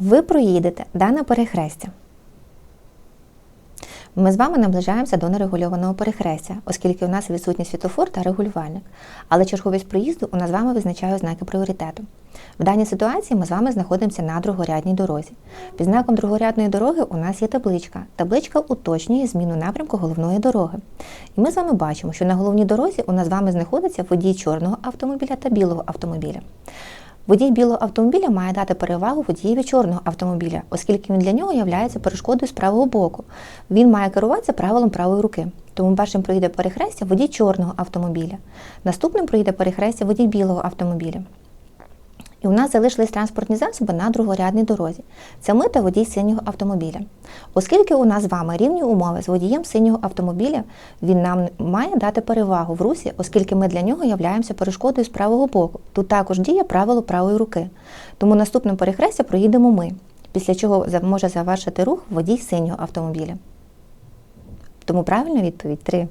Ви проїдете дане перехрестя. Ми з вами наближаємося до нерегульованого перехрестя, оскільки у нас відсутній світофор та регулювальник. Але черговість проїзду у нас з вами визначає ознаки пріоритету. В даній ситуації ми з вами знаходимося на другорядній дорозі. Під знаком другорядної дороги у нас є табличка. Табличка уточнює зміну напрямку головної дороги. І ми з вами бачимо, що на головній дорозі у нас з вами знаходиться водій чорного автомобіля та білого автомобіля. Водій білого автомобіля має дати перевагу водієві чорного автомобіля, оскільки він для нього є перешкодою з правого боку. Він має керуватися правилом правої руки. Тому першим проїде перехрестя водій чорного автомобіля. Наступним проїде перехрестя водій білого автомобіля. І у нас залишились транспортні засоби на другорядній дорозі. Це ми та водій синього автомобіля. Оскільки у нас з вами рівні умови з водієм синього автомобіля, він нам має дати перевагу в русі, оскільки ми для нього являємося перешкодою з правого боку. Тут також діє правило правої руки. Тому наступним перехрестя проїдемо ми, після чого може завершити рух водій синього автомобіля. Тому правильна відповідь 3.